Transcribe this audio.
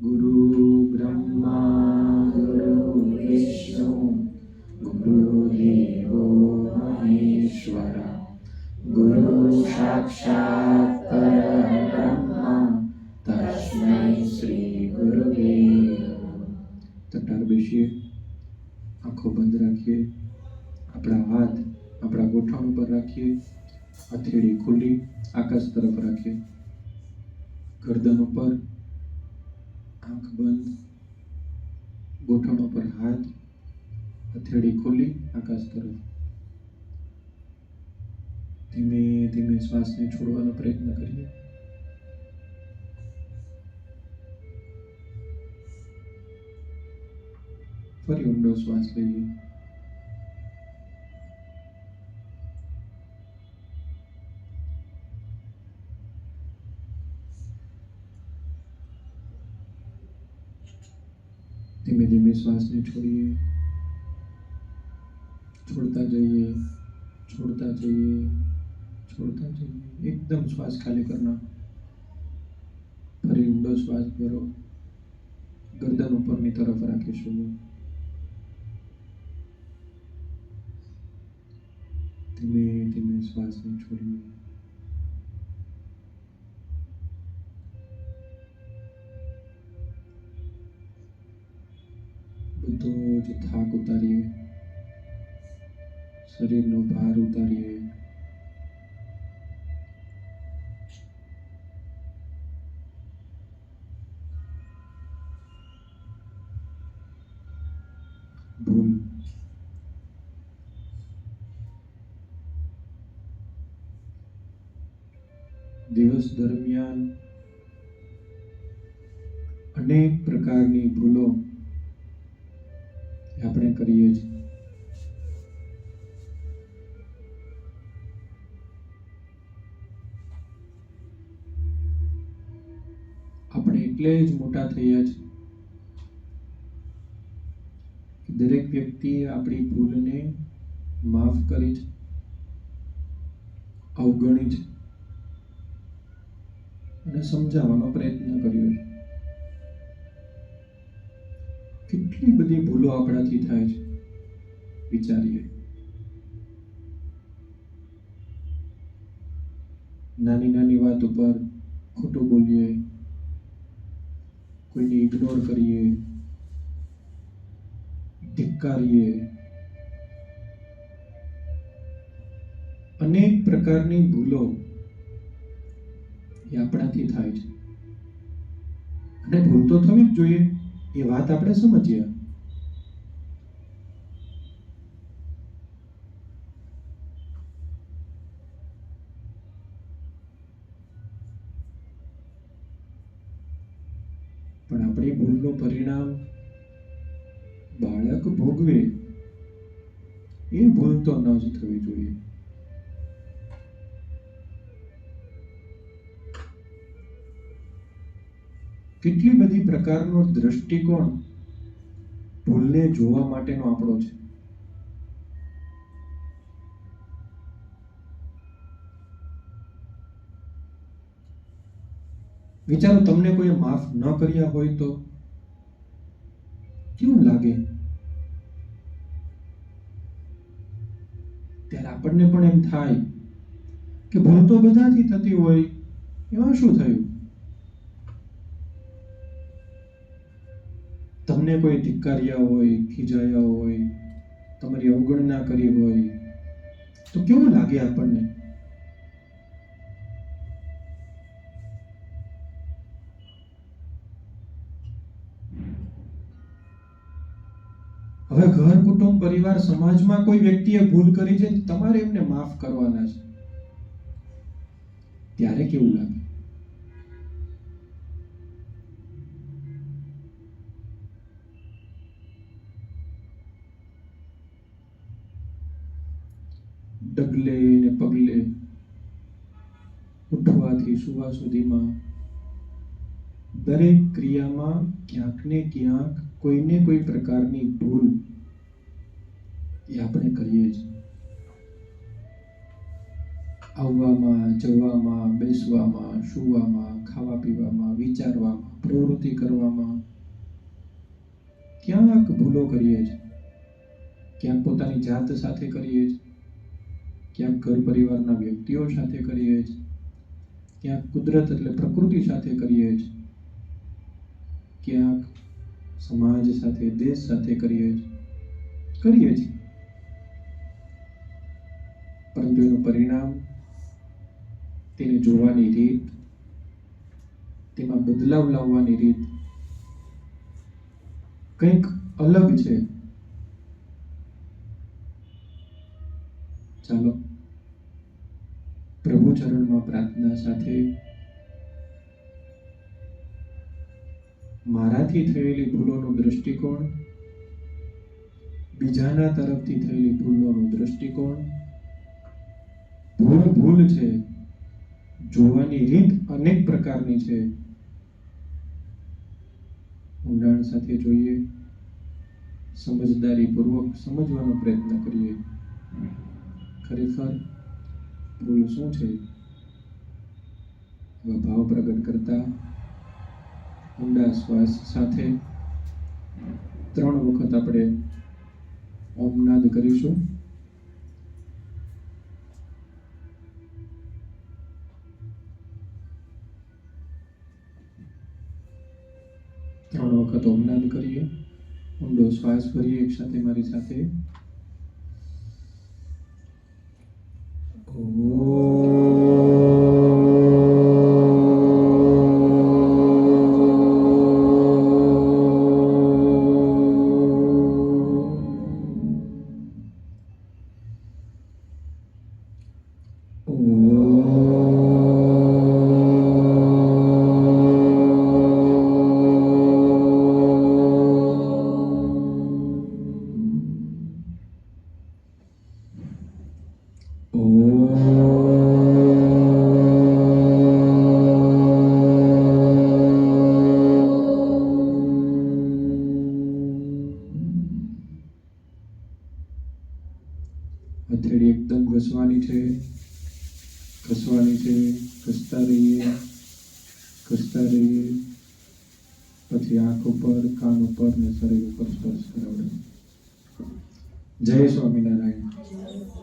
ગુરુ બ્રહ્મા ગુરુ વિષ્ણુ ગુરુદેવો મહેશ્વર ગુરુ સાક્ષાત પરબ્રહ્મ તસ્મૈ શ્રી ગુરુદેવ તટાર બેસીએ, આંખો બંધ રાખીએ, આપણા હાથ, આપણા ગોઠણ ઉપર રાખીએ હથેળી ખુલ્લી, આકાશ તરફ રાખીએ. ગરદન ઉપર આંખ બંધ ગોઠણો પર હાથ, હથેળી ખોલી આકાશ તરફ. ધીમે ધીમે શ્વાસને છોડવાનો પ્રયત્ન કરીએ. ફરી ઊંડો શ્વાસ લઈએ. ધીમે ધીમે શ્વાસને છોડીએ છોડતા જઈએ છોડતા જઈએ છોડતા જઈએ એકદમ શ્વાસ ખાલી કરના ફરી ઊંડો શ્વાસ ભરો ગરદન ઉપરની તરફ રાખીશું ધીમે ધીમે શ્વાસને છોડીએ બધો જ થાક ઉતારીએ. શરીરનો ભાર ઉતારીએ. દિવસ દરમિયાન અનેક પ્રકારની ભૂલો આપણે કરીએ છીએ આપણે એટલે જ મોટા થયા છે દરેક વ્યક્તિ આપણી ભૂલને માફ કરી છે, અવગણી છે અને સમજાવવાનો પ્રયત્ન કર્યો છે. કેટલી બધી ભૂલો આપણાથી થાય છે? વિચારીએ. નાની નાની વાત ઉપર ખોટું બોલીએ, કોઈને ઇગ્નોર કરીએ, ધિક્કારીએ. અનેક પ્રકારની ભૂલો એ આપણાથી થાય છે. અને ભૂલ તો થવી જ જોઈએ. એ વાત આપણે સમજીએ. પણ આપણી ભૂલનું પરિણામ બાળક ભોગવે, એ ભૂલ તો ન જ થવી જોઈએ. કેટલી બધી પ્રકારનો દ્રષ્ટિકોણ ભૂલને જોવા માટેનો આપણો છે? વિચારો, તમને કોઈ માફ ન કર્યા હોય તો કેવું લાગે? ત્યારે આપણને પણ એમ થાય કે ભૂલ તો બધાથી થતી હોય, એમાં શું થયું? તમને કોઈ ધિક્કાર્યા હોય, ખીજાયા હોય, તમારી અવગણના કરી હોય, તો કેવું લાગે આપણને? હવે ઘર, કુટુંબ, પરિવાર, સમાજમાં કોઈ વ્યક્તિએ ભૂલ કરી છે, તમારે એમને માફ કરવાના છે. ત્યારે કેવું લાગે? ડગલે ને પગલે ઉઠવાથી સુવા સુધીમાં દરેક ક્રિયામાં ક્યાંક ને ક્યાંક કોઈને કોઈ પ્રકારની ભૂલ એ આપણે કરીએ છીએ આવવામાં, જવામાં, બેસવામાં, સુવામાં ખાવા પીવામાં વિચારવામાં, પ્રવૃત્તિ કરવામાં ક્યાંક ભૂલો કરીએ છીએ ક્યાંક પોતાની જાત સાથે કરીએ છીએ ક્યાંક ઘર પરિવારના વ્યક્તિઓ સાથે કરીએ છીએ ક્યાંક કુદરત એટલે પ્રકૃતિ સાથે કરીએ છીએ ક્યાંક સમાજ સાથે, દેશ સાથે કરીએ છીએ કરીએ છીએ. પરંતુ એનું પરિણામ તેને જોવાની રીત, તેમાં બદલાવ લાવવાની રીત કંઈક અલગ છે. ચાલો ચરણમાં પ્રાર્થના સાથે મારાથી થયેલી ભૂલોનો દૃષ્ટિકોણ બીજાના તરફથી થયેલી ભૂલોનો દૃષ્ટિકોણ ભૂલ ભૂલ છે, જોવાની રીત અનેક પ્રકારની છે. ઊંડાણ સાથે જોઈએ, સમજદારીપૂર્વક સમજવાનો પ્રયત્ન કરીએ. ખરેખર, ભૂલ શું છે? એવા ભાવ પ્રગટ કરતા ઊંડા શ્વાસ સાથે ત્રણ વખત આપણે ઓમનાદ કરીશું. ત્રણ વખત ઓમનાદ કરીએ. ઊંડો શ્વાસ ભરીએ એક સાથે મારી સાથે. હથેળી એકદમ ઘસવાની છે ઘસવાની છે, ઘસતા રહીએ ઘસતા રહીએ. પછી આંખ ઉપર, કાન ઉપર ને શરીર ઉપર સ્પર્શ કરાવડે. જય સ્વામિનારાયણ.